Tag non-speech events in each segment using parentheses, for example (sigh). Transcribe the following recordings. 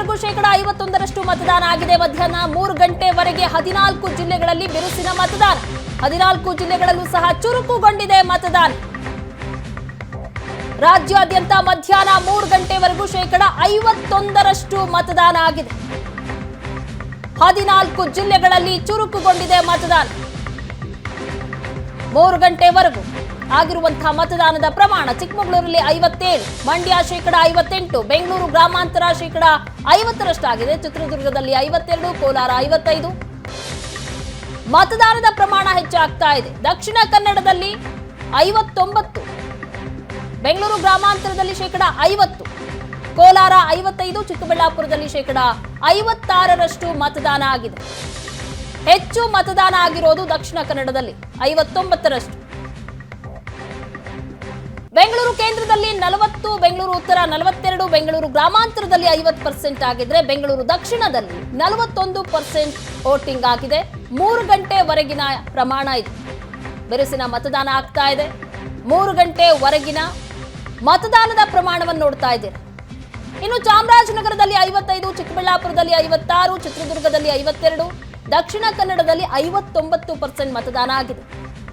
ಗಂಟೆವರೆಗೂ ಶೇಕಡ ಐವತ್ತೊಂದರಷ್ಟು ಮತದಾನ ಆಗಿದೆ. ಮಧ್ಯಾಹ್ನ ಮೂರು ಗಂಟೆವರೆಗೆ ಹದಿನಾಲ್ಕು ಜಿಲ್ಲೆಗಳಲ್ಲಿ ಬಿರುಸಿನ ಮತದಾನ. ಹದಿನಾಲ್ಕು ಜಿಲ್ಲೆಗಳಲ್ಲೂ ಸಹ ಚುರುಕುಗೊಂಡಿದೆ ಮತದಾನ. ರಾಜ್ಯಾದ್ಯಂತ ಮಧ್ಯಾಹ್ನ ಮೂರು ಗಂಟೆವರೆಗೂ ಶೇಕಡ ಐವತ್ತೊಂದರಷ್ಟು ಮತದಾನ ಆಗಿದೆ. ಹದಿನಾಲ್ಕು ಜಿಲ್ಲೆಗಳಲ್ಲಿ ಚುರುಕುಗೊಂಡಿದೆ ಮತದಾನ. ಮೂರು ಗಂಟೆವರೆಗೂ ಆಗಿರುವಂತಹ ಮತದಾನದ ಪ್ರಮಾಣ ಚಿಕ್ಕಮಗಳೂರಲ್ಲಿ ಐವತ್ತೇಳು, ಮಂಡ್ಯ ಶೇಕಡ ಐವತ್ತೆಂಟು, ಬೆಂಗಳೂರು ಗ್ರಾಮಾಂತರ ಶೇಕಡ ಐವತ್ತರಷ್ಟಾಗಿದೆ. ಚಿತ್ರದುರ್ಗದಲ್ಲಿ ಐವತ್ತೆರಡು, ಕೋಲಾರ ಐವತ್ತೈದು. ಮತದಾನದ ಪ್ರಮಾಣ ಹೆಚ್ಚಾಗ್ತಾ ಇದೆ. ದಕ್ಷಿಣ ಕನ್ನಡದಲ್ಲಿ ಐವತ್ತೊಂಬತ್ತು, ಬೆಂಗಳೂರು ಗ್ರಾಮಾಂತರದಲ್ಲಿ ಶೇಕಡ ಐವತ್ತು, ಕೋಲಾರ ಐವತ್ತೈದು, ಚಿಕ್ಕಬಳ್ಳಾಪುರದಲ್ಲಿ ಶೇಕಡ ಐವತ್ತಾರರಷ್ಟು ಮತದಾನ ಆಗಿದೆ. ಹೆಚ್ಚು ಮತದಾನ ಆಗಿರೋದು ದಕ್ಷಿಣ ಕನ್ನಡದಲ್ಲಿ, ಐವತ್ತೊಂಬತ್ತರಷ್ಟು. ಬೆಂಗಳೂರು ಕೇಂದ್ರದಲ್ಲಿ ನಲವತ್ತು, ಬೆಂಗಳೂರು ಉತ್ತರ ನಲವತ್ತೆರಡು, ಬೆಂಗಳೂರು ಗ್ರಾಮಾಂತರದಲ್ಲಿ ಐವತ್ತು ಪರ್ಸೆಂಟ್ ಆಗಿದ್ರೆ ಬೆಂಗಳೂರು ದಕ್ಷಿಣದಲ್ಲಿ ನಲವತ್ತೊಂದು ಪರ್ಸೆಂಟ್ ವೋಟಿಂಗ್ ಆಗಿದೆ. ಮೂರು ಗಂಟೆವರೆಗಿನ ಪ್ರಮಾಣ ಇದೆ. ಬಿರುಸಿನ ಮತದಾನ ಆಗ್ತಾ ಇದೆ. ಮೂರು ಗಂಟೆವರೆಗಿನ ಮತದಾನದ ಪ್ರಮಾಣವನ್ನು ನೋಡ್ತಾ ಇದ್ದೀರಿ. ಇನ್ನು ಚಾಮರಾಜನಗರದಲ್ಲಿ ಐವತ್ತೈದು, ಚಿಕ್ಕಬಳ್ಳಾಪುರದಲ್ಲಿ ಐವತ್ತಾರು, ಚಿತ್ರದುರ್ಗದಲ್ಲಿ ಐವತ್ತೆರಡು, ದಕ್ಷಿಣ ಕನ್ನಡದಲ್ಲಿ ಐವತ್ತೊಂಬತ್ತು ಪರ್ಸೆಂಟ್ ಮತದಾನ ಆಗಿದೆ.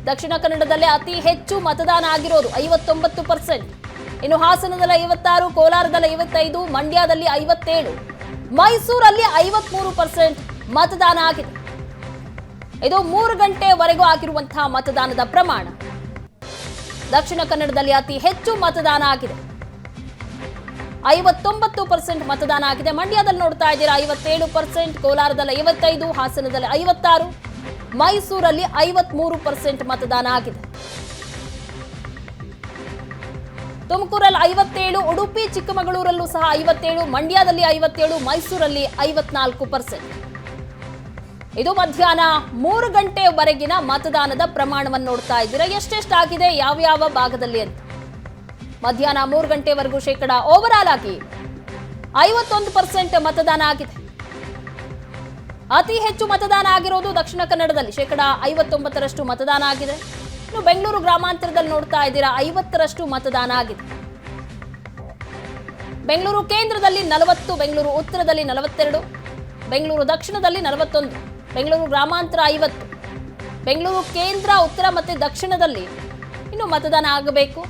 ದಕ್ಷಿಣ ಕನ್ನಡದಲ್ಲೇ ಅತಿ ಹೆಚ್ಚು ಮತದಾನ ಆಗಿರೋದು ಐವತ್ತೊಂಬತ್ತು ಪರ್ಸೆಂಟ್ ಇನ್ನು ಹಾಸನದಲ್ಲಿ ಐವತ್ತಾರು, ಕೋಲಾರದಲ್ಲಿ ಐವತ್ತೈದು, ಮಂಡ್ಯದಲ್ಲಿ ಐವತ್ತೇಳು, ಮೈಸೂರಲ್ಲಿ ಐವತ್ಮೂರು ಪರ್ಸೆಂಟ್ ಮತದಾನ ಆಗಿದೆ. ಇದು ಮೂರು ಗಂಟೆವರೆಗೂ ಆಗಿರುವಂತಹ ಮತದಾನದ ಪ್ರಮಾಣ. ದಕ್ಷಿಣ ಕನ್ನಡದಲ್ಲಿ ಅತಿ ಹೆಚ್ಚು ಮತದಾನ ಆಗಿದೆ. ಐವತ್ತೊಂಬತ್ತು ಪರ್ಸೆಂಟ್ ಮತದಾನ ಆಗಿದೆ. ಮಂಡ್ಯದಲ್ಲಿ ನೋಡ್ತಾ ಇದ್ದೀರಾ, ಐವತ್ತೇಳು ಪರ್ಸೆಂಟ್ ಕೋಲಾರದಲ್ಲಿ ಐವತ್ತೈದು, ಹಾಸನದಲ್ಲಿ ಐವತ್ತಾರು. ಮೈಸೂರಲ್ಲಿ ಐವತ್ಮೂರು ಪರ್ಸೆಂಟ್ ಮತದಾನ ಆಗಿದೆ. ತುಮಕೂರಲ್ಲಿ ಐವತ್ತೇಳು, ಉಡುಪಿ, ಚಿಕ್ಕಮಗಳೂರಲ್ಲೂ ಸಹ ಐವತ್ತೇಳು, ಮಂಡ್ಯದಲ್ಲಿ ಐವತ್ತೇಳು, ಮೈಸೂರಲ್ಲಿ ಐವತ್ನಾಲ್ಕು ಪರ್ಸೆಂಟ್. ಇದು ಮಧ್ಯಾಹ್ನ ಮೂರು ಗಂಟೆವರೆಗಿನ ಮತದಾನದ ಪ್ರಮಾಣವನ್ನು ನೋಡ್ತಾ ಇದ್ದೀರಾ. ಎಷ್ಟೆಷ್ಟಾಗಿದೆ ಯಾವ್ಯಾವ ಭಾಗದಲ್ಲಿ ಅಂತ. ಮಧ್ಯಾಹ್ನ ಮೂರು ಗಂಟೆವರೆಗೂ ಶೇಕಡ ಓವರ್ ಆಲ್ ಆಗಿ ಐವತ್ತೊಂದು ಪರ್ಸೆಂಟ್ ಮತದಾನ ಆಗಿದೆ. ಅತಿ ಹೆಚ್ಚು ಮತದಾನ ಆಗಿರೋದು ದಕ್ಷಿಣ ಕನ್ನಡದಲ್ಲಿ. ಶೇಕಡ ಐವತ್ತೊಂಬತ್ತರಷ್ಟು ಮತದಾನ ಆಗಿದೆ. ಇನ್ನು ಬೆಂಗಳೂರು ಗ್ರಾಮಾಂತರದಲ್ಲಿ ನೋಡ್ತಾ ಇದ್ದೀರಾ, ಐವತ್ತರಷ್ಟು ಮತದಾನ ಆಗಿದೆ. ಬೆಂಗಳೂರು ಕೇಂದ್ರದಲ್ಲಿ ನಲವತ್ತು, ಬೆಂಗಳೂರು ಉತ್ತರದಲ್ಲಿ ನಲವತ್ತೆರಡು, ಬೆಂಗಳೂರು ದಕ್ಷಿಣದಲ್ಲಿ ನಲವತ್ತೊಂದು, ಬೆಂಗಳೂರು ಗ್ರಾಮಾಂತರ ಐವತ್ತು, ಬೆಂಗಳೂರು ಕೇಂದ್ರ, ಉತ್ತರ ಮತ್ತು ದಕ್ಷಿಣದಲ್ಲಿ ಇನ್ನು ಮತದಾನ ಆಗಬೇಕು.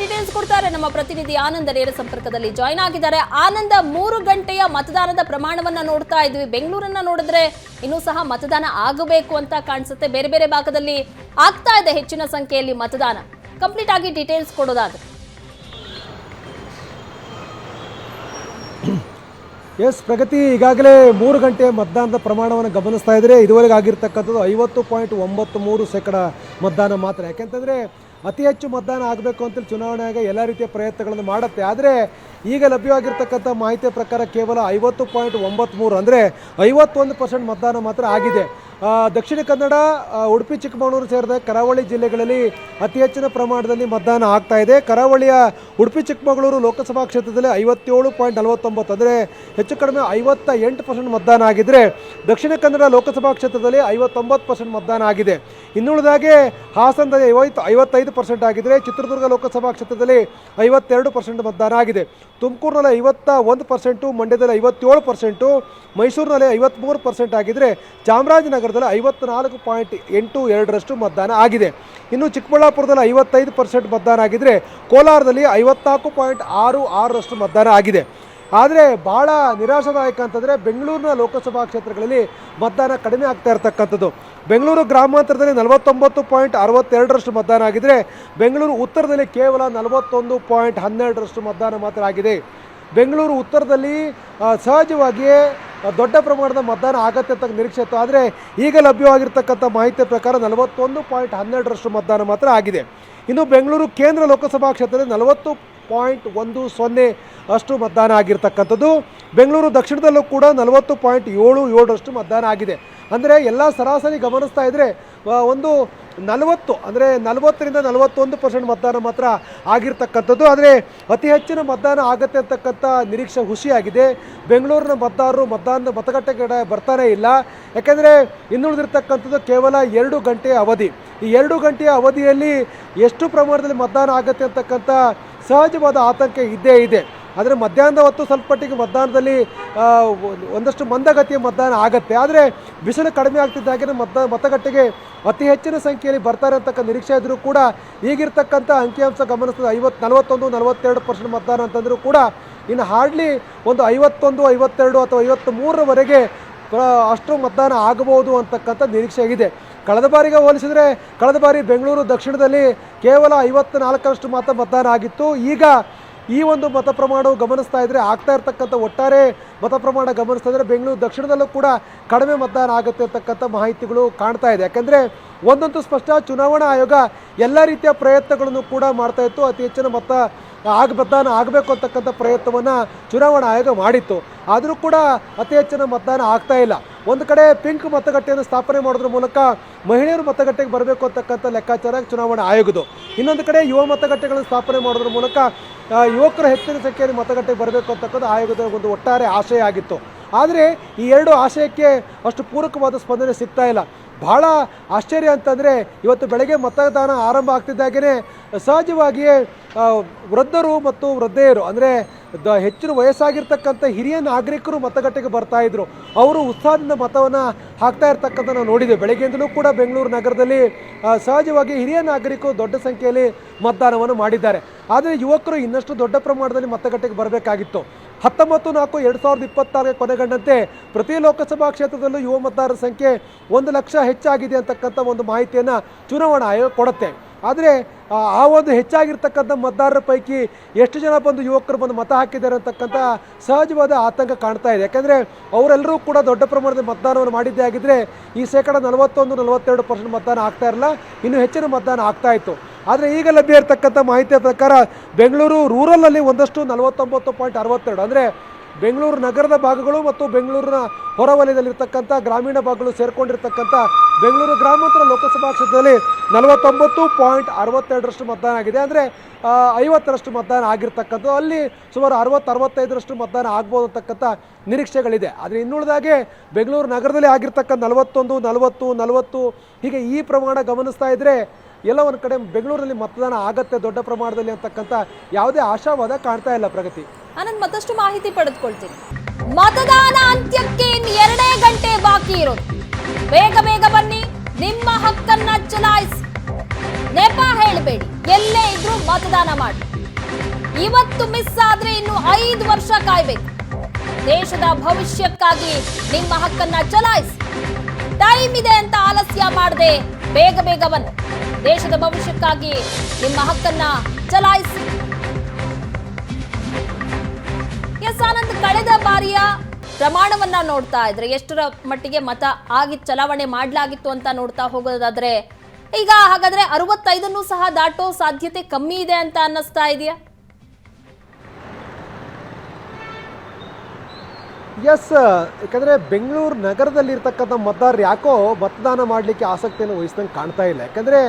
ಡೀಟೇಲ್ಸ್ ಕೊಡ್ತಾರೆ. ನಮ್ಮ ಪ್ರತಿನಿಧಿ ಆನಂದ ನೇರ ಸಂಪರ್ಕದಲ್ಲಿ ಜಾಯ್ನ್ ಆಗಿದ್ದಾರೆ. ಆನಂದ, ಮೂರು ಗಂಟೆಯ ಮತದಾನದ ಪ್ರಮಾಣವನ್ನ ನೋಡ್ತಾ ಇದ್ವಿ. ಬೆಂಗಳೂರನ್ನ ನೋಡಿದ್ರೆ ಇನ್ನೂ ಸಹ ಮತದಾನ ಆಗಬೇಕು ಅಂತ ಕಾಣಿಸುತ್ತೆ. ಬೇರೆ ಬೇರೆ ಭಾಗದಲ್ಲಿ ಆಗ್ತಾ ಇದೆ ಹೆಚ್ಚಿನ ಸಂಖ್ಯೆಯಲ್ಲಿ ಮತದಾನ. ಕಂಪ್ಲೀಟ್ ಆಗಿ ಡೀಟೇಲ್ಸ್ ಕೊಡೋದಾದ್ರೆ. (clears throat) ಎಸ್ ಪ್ರಗತಿ, ಈಗಾಗಲೇ ಮೂರು ಗಂಟೆ ಮತದಾನದ ಪ್ರಮಾಣವನ್ನು ಗಮನಿಸ್ತಾ ಇದ್ದರೆ ಇದುವರೆಗೆ ಆಗಿರ್ತಕ್ಕಂಥದ್ದು ಐವತ್ತು ಪಾಯಿಂಟ್ ಒಂಬತ್ತು ಮೂರು ಶೇಕಡ ಮತದಾನ ಮಾತ್ರ. ಯಾಕೆಂತಂದರೆ ಅತಿ ಹೆಚ್ಚು ಮತದಾನ ಆಗಬೇಕು ಅಂತೇಳಿ ಚುನಾವಣೆಯಾಗ ಎಲ್ಲ ರೀತಿಯ ಪ್ರಯತ್ನಗಳನ್ನು ಮಾಡುತ್ತೆ. ಆದರೆ ಈಗ ಲಭ್ಯವಾಗಿರ್ತಕ್ಕಂಥ ಮಾಹಿತಿಯ ಪ್ರಕಾರ ಕೇವಲ ಐವತ್ತು ಪಾಯಿಂಟ್ ಒಂಬತ್ತ್ಮೂರು ಅಂದರೆ ಐವತ್ತೊಂದು ಪರ್ಸೆಂಟ್ ಮತದಾನ ಮಾತ್ರ ಆಗಿದೆ. ದಕ್ಷಿಣ ಕನ್ನಡ ಉಡುಪಿ, ಚಿಕ್ಕಮಗಳೂರು ಸೇರಿದ ಕರಾವಳಿ ಜಿಲ್ಲೆಗಳಲ್ಲಿ ಅತಿ ಹೆಚ್ಚಿನ ಪ್ರಮಾಣದಲ್ಲಿ ಮತದಾನ ಆಗ್ತಾ ಇದೆ. ಕರಾವಳಿಯ ಉಡುಪಿ, ಚಿಕ್ಕಮಗಳೂರು ಲೋಕಸಭಾ ಕ್ಷೇತ್ರದಲ್ಲಿ ಐವತ್ತೇಳು ಪಾಯಿಂಟ್ ನಲವತ್ತೊಂಬತ್ತು ಅಂದರೆ ಹೆಚ್ಚು ಕಡಿಮೆ ಐವತ್ತ ಎಂಟು ಪರ್ಸೆಂಟ್ ಮತದಾನ ಆಗಿದ್ದರೆ ದಕ್ಷಿಣ ಕನ್ನಡ ಲೋಕಸಭಾ ಕ್ಷೇತ್ರದಲ್ಲಿ ಐವತ್ತೊಂಬತ್ತು ಪರ್ಸೆಂಟ್ ಮತದಾನ ಆಗಿದೆ. ಇನ್ನುಳಿದಾಗೆ ಹಾಸನದಲ್ಲಿ ಐವತ್ತು, ಐವತ್ತೈದು ಪರ್ಸೆಂಟ್ ಆಗಿದ್ದರೆ ಚಿತ್ರದುರ್ಗ ಲೋಕಸಭಾ ಕ್ಷೇತ್ರದಲ್ಲಿ ಐವತ್ತೆರಡು ಪರ್ಸೆಂಟ್ ಮತದಾನ ಆಗಿದೆ. ತುಮಕೂರಿನಲ್ಲಿ ಐವತ್ತ ಒಂದು ಪರ್ಸೆಂಟು, ಮಂಡ್ಯದಲ್ಲಿ ಐವತ್ತೇಳು ಪರ್ಸೆಂಟು, ಮೈಸೂರಿನಲ್ಲಿ ಐವತ್ತ್ಮೂರು ಪರ್ಸೆಂಟ್ ಆಗಿದ್ದರೆ ಚಾಮರಾಜನಗರದಲ್ಲಿ ಐವತ್ನಾಲ್ಕು ಪಾಯಿಂಟ್ ಎಂಟು ಎರಡರಷ್ಟು ಮತದಾನ ಆಗಿದೆ. ಇನ್ನು ಚಿಕ್ಕಬಳ್ಳಾಪುರದಲ್ಲಿ ಐವತ್ತೈದು ಪರ್ಸೆಂಟ್ ಮತದಾನ ಆಗಿದ್ದರೆ ಕೋಲಾರದಲ್ಲಿ ಐವತ್ನಾಲ್ಕು ಪಾಯಿಂಟ್ ಆರು ಆರರಷ್ಟು ಮತದಾನ ಆಗಿದೆ. ಆದರೆ ಭಾಳ ನಿರಾಶಾದಾಯಕ ಅಂತಂದರೆ ಬೆಂಗಳೂರಿನ ಲೋಕಸಭಾ ಕ್ಷೇತ್ರಗಳಲ್ಲಿ ಮತದಾನ ಕಡಿಮೆ ಆಗ್ತಾ ಇರತಕ್ಕಂಥದ್ದು. ಬೆಂಗಳೂರು ಗ್ರಾಮಾಂತರದಲ್ಲಿ ನಲವತ್ತೊಂಬತ್ತು ಪಾಯಿಂಟ್ ಅರವತ್ತೆರಡರಷ್ಟು ಮತದಾನ ಆಗಿದ್ದರೆ ಬೆಂಗಳೂರು ಉತ್ತರದಲ್ಲಿ ಕೇವಲ ನಲವತ್ತೊಂದು ಪಾಯಿಂಟ್ ಹನ್ನೆರಡರಷ್ಟು ಮತದಾನ ಮಾತ್ರ ಆಗಿದೆ. ಬೆಂಗಳೂರು ಉತ್ತರದಲ್ಲಿ ಸಹಜವಾಗಿಯೇ ದೊಡ್ಡ ಪ್ರಮಾಣದ ಮತದಾನ ಆಗತ್ತೆ ಅಂತ ನಿರೀಕ್ಷೆ ಇತ್ತು. ಆದರೆ ಈಗ ಲಭ್ಯವಾಗಿರ್ತಕ್ಕಂಥ ಮಾಹಿತಿ ಪ್ರಕಾರ ನಲವತ್ತೊಂದು ಪಾಯಿಂಟ್ ಹನ್ನೆರಡರಷ್ಟು ಮತದಾನ ಮಾತ್ರ ಆಗಿದೆ. ಇನ್ನು ಬೆಂಗಳೂರು ಕೇಂದ್ರ ಲೋಕಸಭಾ ಕ್ಷೇತ್ರದಲ್ಲಿ ನಲವತ್ತು ಪಾಯಿಂಟ್ ಒಂದು ಸೊನ್ನೆ ಅಷ್ಟು ಮತದಾನ ಆಗಿರ್ತಕ್ಕಂಥದ್ದು. ಬೆಂಗಳೂರು ದಕ್ಷಿಣದಲ್ಲೂ ಕೂಡ ನಲವತ್ತು ಪಾಯಿಂಟ್ ಏಳು ಏಳರಷ್ಟು ಮತದಾನ ಆಗಿದೆ. ಅಂದರೆ ಎಲ್ಲ ಸರಾಸರಿ ಗಮನಿಸ್ತಾ ಇದ್ದರೆ ಒಂದು ನಲವತ್ತು, ಅಂದರೆ ನಲವತ್ತರಿಂದ ನಲವತ್ತೊಂದು ಪರ್ಸೆಂಟ್ ಮತದಾನ ಮಾತ್ರ ಆಗಿರ್ತಕ್ಕಂಥದ್ದು. ಆದರೆ ಅತಿ ಹೆಚ್ಚಿನ ಮತದಾನ ಆಗತ್ತೆ ಅಂತಕ್ಕಂಥ ನಿರೀಕ್ಷೆ ಹುಸಿಯಾಗಿದೆ. ಬೆಂಗಳೂರಿನ ಮತದಾರರು ಮತದಾನದ ಮತಗಟ್ಟೆ ಕಡೆ ಬರ್ತಾನೆ ಇಲ್ಲ. ಯಾಕೆಂದರೆ ಇನ್ನುಳಿದಿರ್ತಕ್ಕಂಥದ್ದು ಕೇವಲ ಎರಡು ಗಂಟೆಯ ಅವಧಿ. ಈ ಎರಡು ಗಂಟೆಯ ಅವಧಿಯಲ್ಲಿ ಎಷ್ಟು ಪ್ರಮಾಣದಲ್ಲಿ ಮತದಾನ ಆಗುತ್ತೆ ಅಂತಕ್ಕಂಥ ಸಹಜವಾದ ಆತಂಕ ಇದ್ದೇ ಇದೆ. ಆದರೆ ಮಧ್ಯಾಹ್ನದ ಹೊತ್ತು ಸ್ವಲ್ಪ ಮಟ್ಟಿಗೆ ಮತದಾನದಲ್ಲಿ ಒಂದಷ್ಟು ಮಂದಗತಿಯ ಮತದಾನ ಆಗುತ್ತೆ. ಆದರೆ ಬಿಸಿಲು ಕಡಿಮೆ ಆಗ್ತಿದ್ದಾಗೆ ಮತ ಮತಗಟ್ಟೆಗೆ ಅತಿ ಹೆಚ್ಚಿನ ಸಂಖ್ಯೆಯಲ್ಲಿ ಬರ್ತಾರೆ ಅಂತಕ್ಕ ನಿರೀಕ್ಷೆ ಇದ್ದರೂ ಕೂಡ ಈಗಿರ್ತಕ್ಕಂಥ ಅಂಕಿಅಂಶ ಗಮನಿಸಿದ ಐವತ್ತು ನಲವತ್ತೊಂದು, ನಲವತ್ತೆರಡು ಪರ್ಸೆಂಟ್ ಮತದಾನ ಅಂತಂದರೂ ಕೂಡ ಇನ್ನು ಹಾರ್ಡ್ಲಿ ಒಂದು ಐವತ್ತೊಂದು, ಐವತ್ತೆರಡು ಅಥವಾ ಐವತ್ತು ಮೂರರವರೆಗೆ ಅಷ್ಟು ಮತದಾನ ಆಗಬಹುದು ಅಂತಕ್ಕಂಥ ನಿರೀಕ್ಷೆ ಆಗಿದೆ ಕಳೆದ ಬಾರಿಗೆ ಹೋಲಿಸಿದರೆ, ಕಳೆದ ಬಾರಿ ಬೆಂಗಳೂರು ದಕ್ಷಿಣದಲ್ಲಿ ಕೇವಲ ಐವತ್ತು ನಾಲ್ಕರಷ್ಟು ಮಾತ್ರ ಮತದಾನ ಆಗಿತ್ತು. ಈಗ ಈ ಒಂದು ಮತ ಪ್ರಮಾಣವು ಗಮನಿಸ್ತಾ ಇದ್ರೆ ಆಗ್ತಾ ಇರ್ತಕ್ಕಂಥ ಒಟ್ಟಾರೆ ಮತ ಪ್ರಮಾಣ ಗಮನಿಸ್ತಾ ಇದ್ರೆ ಬೆಂಗಳೂರು ದಕ್ಷಿಣದಲ್ಲೂ ಕೂಡ ಕಡಿಮೆ ಮತದಾನ ಆಗುತ್ತೆ ಅಂತಕ್ಕಂಥ ಮಾಹಿತಿಗಳು ಕಾಣ್ತಾ ಇದೆ. ಯಾಕಂದರೆ ಒಂದಂತೂ ಸ್ಪಷ್ಟ, ಚುನಾವಣಾ ಆಯೋಗ ಎಲ್ಲ ರೀತಿಯ ಪ್ರಯತ್ನಗಳನ್ನು ಕೂಡ ಮಾಡ್ತಾ ಇತ್ತು. ಅತಿ ಹೆಚ್ಚಿನ ಮತ ಆಗ, ಮತದಾನ ಆಗಬೇಕು ಅಂತಕ್ಕಂಥ ಪ್ರಯತ್ನವನ್ನು ಚುನಾವಣಾ ಆಯೋಗ ಮಾಡಿತ್ತು. ಆದರೂ ಕೂಡ ಅತಿ ಹೆಚ್ಚಿನ ಮತದಾನ ಆಗ್ತಾ ಇಲ್ಲ. ಒಂದು ಕಡೆ ಪಿಂಕ್ ಮತಗಟ್ಟೆಯನ್ನು ಸ್ಥಾಪನೆ ಮಾಡೋದ್ರ ಮೂಲಕ ಮಹಿಳೆಯರು ಮತಗಟ್ಟೆಗೆ ಬರಬೇಕು ಅಂತಕ್ಕಂಥ ಲೆಕ್ಕಾಚಾರ ಚುನಾವಣಾ ಆಯೋಗದ್ದು. ಇನ್ನೊಂದು ಕಡೆ ಯುವ ಮತಗಟ್ಟೆಗಳನ್ನು ಸ್ಥಾಪನೆ ಮಾಡೋದ್ರ ಮೂಲಕ ಯುವಕರು ಹೆಚ್ಚಿನ ಸಂಖ್ಯೆಯಲ್ಲಿ ಮತಗಟ್ಟೆಗೆ ಬರಬೇಕು ಅಂತಕ್ಕಂಥ ಆಯೋಗದ ಒಂದು ಒಟ್ಟಾರೆ ಆಶಯ ಆಗಿತ್ತು. ಆದರೆ ಈ ಎರಡು ಆಶಯಕ್ಕೆ ಅಷ್ಟು ಪೂರಕವಾದ ಸ್ಪಂದನೆ ಸಿಗ್ತಾ ಇಲ್ಲ. ಬಹಳ ಆಶ್ಚರ್ಯ ಅಂತಂದರೆ ಇವತ್ತು ಬೆಳಗ್ಗೆ ಮತದಾನ ಆರಂಭ ಆಗ್ತಿದ್ದಾಗೇ ಸಹಜವಾಗಿಯೇ ವೃದ್ಧರು ಮತ್ತು ವೃದ್ಧೆಯರು, ಅಂದರೆ ದ ಹೆಚ್ಚಿನ ವಯಸ್ಸಾಗಿರ್ತಕ್ಕಂಥ ಹಿರಿಯ ನಾಗರಿಕರು ಮತಗಟ್ಟೆಗೆ ಬರ್ತಾ ಇದ್ರು. ಅವರು ಉತ್ಸಾಹದಿಂದ ಮತವನ್ನು ಹಾಕ್ತಾ ಇರ್ತಕ್ಕಂಥ ನಾವು ನೋಡಿದ್ದೇವೆ ಬೆಳಗ್ಗೆಯಿಂದಲೂ ಕೂಡ ಬೆಂಗಳೂರು ನಗರದಲ್ಲಿ ಸಹಜವಾಗಿ ಹಿರಿಯ ನಾಗರಿಕರು ದೊಡ್ಡ ಸಂಖ್ಯೆಯಲ್ಲಿ ಮತದಾನವನ್ನು ಮಾಡಿದ್ದಾರೆ. ಆದರೆ ಯುವಕರು ಇನ್ನಷ್ಟು ದೊಡ್ಡ ಪ್ರಮಾಣದಲ್ಲಿ ಮತಗಟ್ಟೆಗೆ ಬರಬೇಕಾಗಿತ್ತು. ಹತ್ತೊಂಬತ್ತು ನಾಲ್ಕು, ಎರಡು ಸಾವಿರದ ಇಪ್ಪತ್ತಾರಕ್ಕೆ ಕೊನೆಗೊಂಡಂತೆ ಪ್ರತಿ ಲೋಕಸಭಾ ಕ್ಷೇತ್ರದಲ್ಲೂ ಯುವ ಮತದಾರರ ಸಂಖ್ಯೆ ಒಂದು ಲಕ್ಷ ಹೆಚ್ಚಾಗಿದೆ ಅಂತಕ್ಕಂಥ ಒಂದು ಮಾಹಿತಿಯನ್ನು ಚುನಾವಣಾ ಆಯೋಗ ಕೊಡುತ್ತೆ. ಆದರೆ, ಆ ಒಂದು ಹೆಚ್ಚಾಗಿರ್ತಕ್ಕಂಥ ಮತದಾರರ ಪೈಕಿ ಎಷ್ಟು ಜನ ಬಂದು ಯುವಕರು ಬಂದು ಮತ ಹಾಕಿದ್ದಾರೆ ಅಂತಕ್ಕಂಥ ಸಹಜವಾದ ಆತಂಕ ಕಾಣ್ತಾ ಇದೆ. ಯಾಕೆಂದರೆ, ಅವರೆಲ್ಲರೂ ಕೂಡ ದೊಡ್ಡ ಪ್ರಮಾಣದ ಮತದಾನವನ್ನು ಮಾಡಿದ್ದೇ ಆಗಿದ್ದರೆ ಈ ಶೇಕಡ ನಲವತ್ತೊಂದು ನಲವತ್ತೆರಡು ಪರ್ಸೆಂಟ್ ಮತದಾನ ಆಗ್ತಾ ಇರಲ್ಲ, ಇನ್ನೂ ಹೆಚ್ಚಿನ ಮತದಾನ ಆಗ್ತಾ ಇತ್ತು. ಆದರೆ ಈಗ ಲಭ್ಯ ಇರತಕ್ಕಂಥ ಮಾಹಿತಿಯ ಪ್ರಕಾರ ಬೆಂಗಳೂರು ರೂರಲಲ್ಲಿ ಒಂದಷ್ಟು ನಲವತ್ತೊಂಬತ್ತು ಪಾಯಿಂಟ್ ಅರವತ್ತೆರಡು. ಅಂದರೆ ಬೆಂಗಳೂರು ನಗರದ ಭಾಗಗಳು ಮತ್ತು ಬೆಂಗಳೂರಿನ ಹೊರವಲಯದಲ್ಲಿರ್ತಕ್ಕಂಥ ಗ್ರಾಮೀಣ ಭಾಗಗಳು ಸೇರಿಕೊಂಡಿರ್ತಕ್ಕಂಥ ಬೆಂಗಳೂರು ಗ್ರಾಮಾಂತರ ಲೋಕಸಭಾ ಕ್ಷೇತ್ರದಲ್ಲಿ ನಲವತ್ತೊಂಬತ್ತು ಪಾಯಿಂಟ್ ಅರವತ್ತೆರಡರಷ್ಟು ಮತದಾನ ಆಗಿದೆ. ಅಂದರೆ ಐವತ್ತರಷ್ಟು ಮತದಾನ ಆಗಿರ್ತಕ್ಕಂಥದ್ದು ಅಲ್ಲಿ ಸುಮಾರು ಅರವತ್ತು ಅರವತ್ತೈದರಷ್ಟು ಮತದಾನ ಆಗ್ಬೋದು ಅಂತಕ್ಕಂಥ ನಿರೀಕ್ಷೆಗಳಿದೆ. ಆದರೆ ಇನ್ನುಳಿದಾಗೆ ಬೆಂಗಳೂರು ನಗರದಲ್ಲಿ ಆಗಿರ್ತಕ್ಕಂಥ ನಲವತ್ತೊಂದು, ನಲವತ್ತು ನಲವತ್ತು, ಹೀಗೆ ಈ ಪ್ರಮಾಣ ಗಮನಿಸ್ತಾ ಇದ್ದರೆ ಎಲ್ಲ ಒಂದು ಕಡೆ ಬೆಂಗಳೂರಲ್ಲಿ ಮತದಾನ ಆಗತ್ತೆ ದೊಡ್ಡ ಪ್ರಮಾಣದಲ್ಲಿ ಅಂತಕ್ಕಂಥ ಯಾವುದೇ ಆಶಾವಾದ ಕಾಣ್ತಾ ಇಲ್ಲ ಪ್ರಗತಿ. ಆನಂದ್, ಮತ್ತಷ್ಟು ಮಾಹಿತಿ ಪಡೆದುಕೊಳ್ತೀನಿ. ಮತದಾನ ಅಂತ್ಯಕ್ಕೆ ಎರಡೇ ಗಂಟೆ ಬಾಕಿ ಇರೋದು. ಬೇಗ ಬೇಗ ಬನ್ನಿ, ನಿಮ್ಮ ಹಕ್ಕನ್ನ ಚಲಾಯಿಸಿ. ನೆಪ ಹೇಳಬೇಡಿ, ಎಲ್ಲೇ ಇದ್ರೂ ಮತದಾನ ಮಾಡಿ. ಇವತ್ತು ಮಿಸ್ ಆದ್ರೆ ಇನ್ನು ಐದು ವರ್ಷ ಕಾಯ್ಬೇಕು. ದೇಶದ ಭವಿಷ್ಯಕ್ಕಾಗಿ ನಿಮ್ಮ ಹಕ್ಕನ್ನ ಚಲಾಯಿಸಿ. ಟೈಮ್ ಇದೆ ಅಂತ ಆಲಸ್ಯ ಮಾಡದೆ, ಬೇಗ ಬೇಗ ಬನ್ನಿ. ದೇಶದ ಭವಿಷ್ಯಕ್ಕಾಗಿ ನಿಮ್ಮ ಹಕ್ಕನ್ನ ಚಲಾಯಿಸಿ. ಎಸ್ ಆನಂದ್, ಕಳೆದ ಬಾರಿಯ ಪ್ರಮಾಣವನ್ನ ನೋಡ್ತಾ ಇದ್ರೆ ಎಷ್ಟರ ಮಟ್ಟಿಗೆ ಮತ ಆಗಿ ಚಲಾವಣೆ ಮಾಡಲಾಗಿತ್ತು ಅಂತ ನೋಡ್ತಾ ಹೋಗೋದಾದ್ರೆ, ಈಗ ಹಾಗಾದ್ರೆ ಅರವತ್ತೈದನ್ನು ಸಹ ದಾಟೋ ಸಾಧ್ಯತೆ ಕಮ್ಮಿ ಇದೆ ಅಂತ ಅನ್ನಿಸ್ತಾ ಇದೆಯಾ? ಎಸ್, ಯಾಕಂದರೆ ಬೆಂಗಳೂರು ನಗರದಲ್ಲಿರ್ತಕ್ಕಂಥ ಮತದಾರರು ಯಾಕೋ ಮತದಾನ ಮಾಡಲಿಕ್ಕೆ ಆಸಕ್ತಿಯನ್ನು ವಹಿಸ್ದಂಗೆ ಕಾಣ್ತಾ ಇಲ್ಲ. ಯಾಕಂದರೆ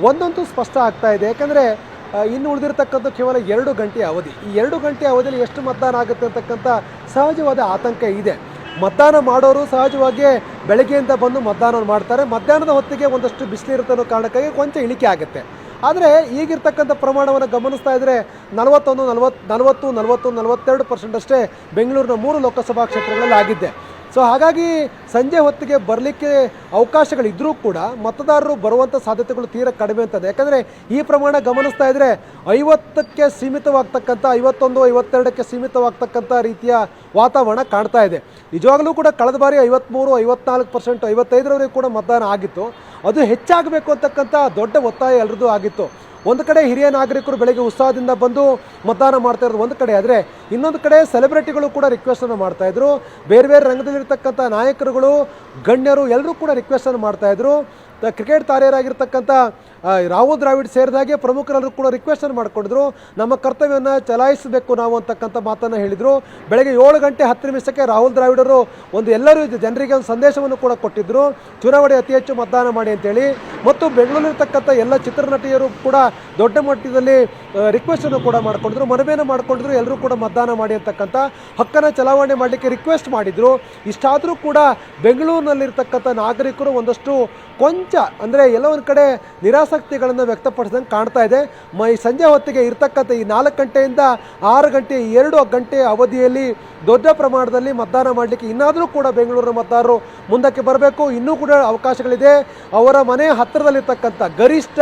ಒಂದಂತೂ ಸ್ಪಷ್ಟ ಆಗ್ತಾ ಇದೆ. ಯಾಕಂದರೆ ಇನ್ನು ಉಳಿದಿರ್ತಕ್ಕಂಥ ಕೇವಲ ಎರಡು ಗಂಟೆ ಅವಧಿ. ಈ ಎರಡು ಗಂಟೆ ಅವಧಿಯಲ್ಲಿ ಎಷ್ಟು ಮತದಾನ ಆಗುತ್ತೆ ಅಂತಕ್ಕಂಥ ಸಹಜವಾದ ಆತಂಕ ಇದೆ. ಮತದಾನ ಮಾಡೋರು ಸಹಜವಾಗಿ ಬೆಳಗ್ಗೆಯಿಂದ ಬಂದು ಮತದಾನ ಮಾಡ್ತಾರೆ. ಮಧ್ಯಾಹ್ನದ ಹೊತ್ತಿಗೆ ಒಂದಷ್ಟು ಬಿಸಿಲಿರುತ್ತೆ ಅನ್ನೋ ಕಾರಣಕ್ಕಾಗಿ ಕೊಂಚ ಇಳಿಕೆ ಆಗುತ್ತೆ. ಆದರೆ, ಈಗಿರ್ತಕ್ಕಂಥ ಪ್ರಮಾಣವನ್ನು ಗಮನಿಸ್ತಾ ಇದ್ದರೆ ನಲವತ್ತೊಂದು, ನಲವತ್ತು ನಲವತ್ತು ನಲವತ್ತು, ನಲವತ್ತೆರಡು ಪರ್ಸೆಂಟ್ ಅಷ್ಟೇ ಬೆಂಗಳೂರಿನ ಮೂರು ಲೋಕಸಭಾ ಕ್ಷೇತ್ರಗಳಲ್ಲಿ ಆಗಿದ್ದೆ. ಸೊ ಹಾಗಾಗಿ ಸಂಜೆ ಹೊತ್ತಿಗೆ ಬರಲಿಕ್ಕೆ ಅವಕಾಶಗಳಿದ್ದರೂ ಕೂಡ ಮತದಾರರು ಬರುವಂಥ ಸಾಧ್ಯತೆಗಳು ತೀರ ಕಡಿಮೆ ಅಂತದೆ. ಯಾಕಂದರೆ ಈ ಪ್ರಮಾಣ ಗಮನಿಸ್ತಾ ಇದ್ದರೆ ಐವತ್ತಕ್ಕೆ ಸೀಮಿತವಾಗ್ತಕ್ಕಂಥ, ಐವತ್ತೊಂದು, ಐವತ್ತೆರಡಕ್ಕೆ ಸೀಮಿತವಾಗ್ತಕ್ಕಂಥ ರೀತಿಯ ವಾತಾವರಣ ಕಾಣ್ತಾ ಇದೆ. ನಿಜವಾಗಲೂ ಕೂಡ ಕಳೆದ ಬಾರಿ ಐವತ್ತ್ಮೂರು ಐವತ್ನಾಲ್ಕು ಪರ್ಸೆಂಟ್, ಐವತ್ತೈದರವರೆಗೂ ಕೂಡ ಮತದಾನ ಆಗಿತ್ತು. ಅದು ಹೆಚ್ಚಾಗಬೇಕು ಅಂತಕ್ಕಂಥ ದೊಡ್ಡ ಒತ್ತಾಯ ಎಲ್ಲರದ್ದು ಆಗಿತ್ತು. ಒಂದು ಕಡೆ ಹಿರಿಯ ನಾಗರಿಕರು ಬೆಳಗ್ಗೆ ಉತ್ಸಾಹದಿಂದ ಬಂದು ಮತದಾನ ಮಾಡ್ತಾ ಇರೋದು ಒಂದು ಕಡೆ, ಆದರೆ ಇನ್ನೊಂದು ಕಡೆ ಸೆಲೆಬ್ರಿಟಿಗಳು ಕೂಡ ರಿಕ್ವೆಸ್ಟನ್ನು ಮಾಡ್ತಾಯಿದ್ರು ಬೇರೆ ಬೇರೆ ರಂಗದಲ್ಲಿರ್ತಕ್ಕಂಥ ನಾಯಕರುಗಳು, ಗಣ್ಯರು ಎಲ್ಲರೂ ಕೂಡ ರಿಕ್ವೆಸ್ಟನ್ನು ಮಾಡ್ತಾಯಿದ್ರು ಕ್ರಿಕೆಟ್ ತಾರೆಯರಾಗಿರ್ತಕ್ಕಂಥ ರಾಹುಲ್ ದ್ರಾವಿಡ್ ಸೇರಿದಾಗೆ ಪ್ರಮುಖರಲ್ಲೂ ಕೂಡ ರಿಕ್ವೆಸ್ಟನ್ನು ಮಾಡಿಕೊಂಡಿದ್ರು. ನಮ್ಮ ಕರ್ತವ್ಯವನ್ನು ಚಲಾಯಿಸಬೇಕು ನಾವು ಅಂತಕ್ಕಂಥ ಮಾತನ್ನು ಹೇಳಿದರು. ಬೆಳಗ್ಗೆ ಏಳು ಗಂಟೆ ಹತ್ತು ನಿಮಿಷಕ್ಕೆ ರಾಹುಲ್ ದ್ರಾವಿಡ್ ಅವರು ಒಂದು ಎಲ್ಲರೂ ಜನರಿಗೆ ಒಂದು ಸಂದೇಶವನ್ನು ಕೂಡ ಕೊಟ್ಟಿದ್ದರು ಚುನಾವಣೆ ಅತಿ ಹೆಚ್ಚು ಮತದಾನ ಮಾಡಿ ಅಂತೇಳಿ. ಮತ್ತು ಬೆಂಗಳೂರಿರ್ತಕ್ಕಂಥ ಎಲ್ಲ ಚಿತ್ರನಟಿಯರು ಕೂಡ ದೊಡ್ಡ ಮಟ್ಟದಲ್ಲಿ ರಿಕ್ವೆಸ್ಟನ್ನು ಕೂಡ ಮಾಡಿಕೊಂಡಿದ್ರು. ಮನವಿಯನ್ನು ಮಾಡಿಕೊಂಡಿದ್ರು. ಎಲ್ಲರೂ ಕೂಡ ಮತದಾನ ಮಾಡಿ ಅಂತಕ್ಕಂಥ ಹಕ್ಕನ್ನು ಚಲಾವಣೆ ಮಾಡಲಿಕ್ಕೆ ರಿಕ್ವೆಸ್ಟ್ ಮಾಡಿದರು. ಇಷ್ಟಾದರೂ ಕೂಡ ಬೆಂಗಳೂರಿನಲ್ಲಿರ್ತಕ್ಕಂಥ ನಾಗರಿಕರು ಒಂದಷ್ಟು ಕೊಂಚ, ಅಂದರೆ ಎಲ್ಲ ಒಂದು ಕಡೆ ನಿರಾಸಕ್ತಿಗಳನ್ನು ವ್ಯಕ್ತಪಡಿಸಿದಂಗೆ ಕಾಣ್ತಾ ಇದೆ. ಮ ಸಂಜೆ ಹೊತ್ತಿಗೆ ಇರ್ತಕ್ಕಂಥ ಈ ನಾಲ್ಕು ಗಂಟೆಯಿಂದ ಆರು ಗಂಟೆ, ಎರಡು ಗಂಟೆ ಅವಧಿಯಲ್ಲಿ ದೊಡ್ಡ ಪ್ರಮಾಣದಲ್ಲಿ ಮತದಾನ ಮಾಡಲಿಕ್ಕೆ ಇನ್ನಾದರೂ ಕೂಡ ಬೆಂಗಳೂರಿನ ಮತದಾರರು ಮುಂದಕ್ಕೆ ಬರಬೇಕು. ಇನ್ನೂ ಕೂಡ ಅವಕಾಶಗಳಿದೆ. ಅವರ ಮನೆ ಹತ್ತಿರದಲ್ಲಿರ್ತಕ್ಕಂಥ ಗರಿಷ್ಠ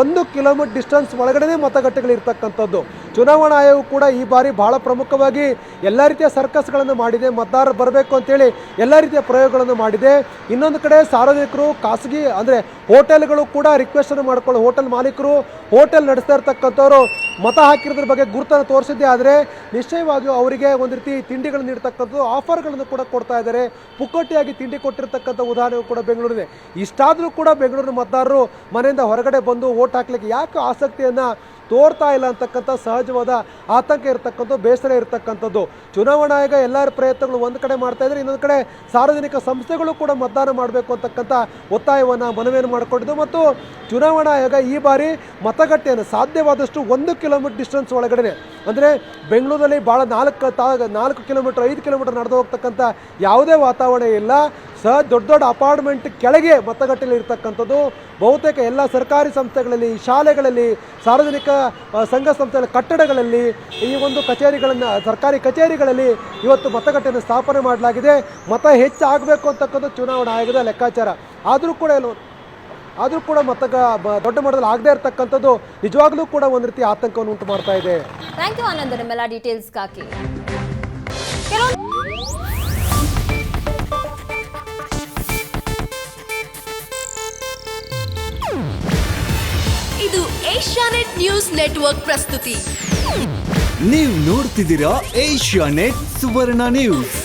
ಒಂದು ಕಿಲೋಮೀಟರ್ ಡಿಸ್ಟೆನ್ಸ್ ಒಳಗಡೆ ಮತಗಟ್ಟೆಗಳಿರ್ತಕ್ಕಂಥದ್ದು. ಚುನಾವಣಾ ಆಯೋಗ ಕೂಡ ಈ ಬಾರಿ ಬಹಳ ಪ್ರಮುಖವಾಗಿ ಎಲ್ಲ ರೀತಿಯ ಸರ್ಕಸ್ಗಳನ್ನು ಮಾಡಿದೆ, ಮತದಾರರು ಬರಬೇಕು ಅಂತೇಳಿ ಎಲ್ಲ ರೀತಿಯ ಪ್ರಯೋಗಗಳನ್ನು ಮಾಡಿದೆ. ಇನ್ನೊಂದು ಕಡೆ ಸಾರ್ವಜನಿಕರು, ಖಾಸಗಿ ಅಂದರೆ ಹೋಟೆಲ್ಗಳು ಕೂಡ ರಿಕ್ವೆಸ್ಟನ್ನು ಮಾಡ್ಕೊಳ್ಳೋ ಹೋಟೆಲ್ ಮಾಲೀಕರು, ಹೋಟೆಲ್ ನಡೆಸ್ತಾ ಇರ್ತಕ್ಕಂಥವ್ರು ಮತ ಹಾಕಿರೋದ್ರ ಬಗ್ಗೆ ಗುರುತನ್ನು ತೋರಿಸಿದ್ದೆ. ಆದರೆ ನಿಶ್ಚಯವಾಗಿಯೂ ಅವರಿಗೆ ಒಂದು ರೀತಿ ತಿಂಡಿಗಳನ್ನು ನೀಡ್ತಕ್ಕಂಥದ್ದು, ಆಫರ್ಗಳನ್ನು ಕೂಡ ಕೊಡ್ತಾ ಇದ್ದಾರೆ. ಪುಕ್ಕಟ್ಟಿಯಾಗಿ ತಿಂಡಿ ಕೊಟ್ಟಿರ್ತಕ್ಕಂಥ ಉದಾಹರಣೆ ಕೂಡ ಬೆಂಗಳೂರಿದೆ. ಇಷ್ಟಾದರೂ ಕೂಡ ಬೆಂಗಳೂರಿನ ಮತದಾರರು ಮನೆಯಿಂದ ಹೊರಗಡೆ ಬಂದು ಓಟ್ ಹಾಕ್ಲಿಕ್ಕೆ ಯಾಕೆ ಆಸಕ್ತಿಯನ್ನು ತೋರ್ತಾ ಇಲ್ಲ ಅಂತಕ್ಕಂಥ ಸಹಜವಾದ ಆತಂಕ ಇರತಕ್ಕಂಥದ್ದು, ಬೇಸರ ಇರತಕ್ಕಂಥದ್ದು. ಚುನಾವಣಾ ಆಯೋಗ ಎಲ್ಲರ ಪ್ರಯತ್ನಗಳು ಒಂದು ಕಡೆ ಮಾಡ್ತಾ ಇದ್ರೆ ಇನ್ನೊಂದು ಕಡೆ ಸಾರ್ವಜನಿಕ ಸಂಸ್ಥೆಗಳು ಕೂಡ ಮತದಾನ ಮಾಡಬೇಕು ಅಂತಕ್ಕಂಥ ಒತ್ತಾಯವನ್ನು ಮನವಿಯನ್ನು ಮಾಡಿಕೊಂಡಿದ್ದು. ಮತ್ತು ಚುನಾವಣಾ ಆಯೋಗ ಈ ಬಾರಿ ಮತಗಟ್ಟೆಯನ್ನು ಸಾಧ್ಯವಾದಷ್ಟು ಒಂದು ಕಿಲೋಮೀಟರ್ ಡಿಸ್ಟೆನ್ಸ್ ಒಳಗಡೆ ಅಂದರೆ ಬೆಂಗಳೂರಲ್ಲಿ ಭಾಳ ನಾಲ್ಕು ತಾ, ನಾಲ್ಕು ಕಿಲೋಮೀಟ್ರ್, ಐದು ಕಿಲೋಮೀಟ್ರ್ ನಡೆದು ಹೋಗ್ತಕ್ಕಂಥ ಯಾವುದೇ ವಾತಾವರಣ ಇಲ್ಲ. ಸಹ ದೊಡ್ಡ ದೊಡ್ಡ ಅಪಾರ್ಟ್ಮೆಂಟ್ ಕೆಳಗೆ ಮತಗಟ್ಟೆಯಲ್ಲಿ ಇರ್ತಕ್ಕಂಥದ್ದು. ಬಹುತೇಕ ಎಲ್ಲ ಸರ್ಕಾರಿ ಸಂಸ್ಥೆಗಳಲ್ಲಿ, ಶಾಲೆಗಳಲ್ಲಿ, ಸಾರ್ವಜನಿಕ ಸಂಘ ಸಂಸ್ಥೆಗಳ ಕಟ್ಟಡಗಳಲ್ಲಿ, ಈ ಒಂದು ಕಚೇರಿಗಳನ್ನು, ಸರ್ಕಾರಿ ಕಚೇರಿಗಳಲ್ಲಿ ಇವತ್ತು ಮತಗಟ್ಟೆಯನ್ನು ಸ್ಥಾಪನೆ ಮಾಡಲಾಗಿದೆ. ಮತ ಹೆಚ್ಚಾಗಬೇಕು ಅಂತಕ್ಕಂಥ ಚುನಾವಣಾ ಆಯೋಗದ ಲೆಕ್ಕಾಚಾರ. ಆದರೂ ಕೂಡ ಎಲ್ಲೋ ಆದರೂ ಕೂಡ ಮತ ದೊಡ್ಡ ಮಟ್ಟದಲ್ಲಿ ಆಗದೇ ಇರತಕ್ಕಂಥದ್ದು ನಿಜವಾಗ್ಲೂ ಕೂಡ ಒಂದು ರೀತಿ ಆತಂಕವನ್ನು ಉಂಟು ಮಾಡ್ತಾ ಇದೆ. ಥ್ಯಾಂಕ್ ಯು ಆನಂದ ನಿಮ್ಮೆಲ್ಲ ಡೀಟೇಲ್ಸ್ಗಾಗಿ ಕೆಲವೊಂದು ಇದು ಏಷ್ಯಾನೆಟ್ ನ್ಯೂಸ್ ನೆಟ್ವರ್ಕ್ ಪ್ರಸ್ತುತಿ. ನೀವು ನೋಡ್ತಿದ್ದೀರಾ ಏಷ್ಯಾ ನೆಟ್ ಸುವರ್ಣ ನ್ಯೂಸ್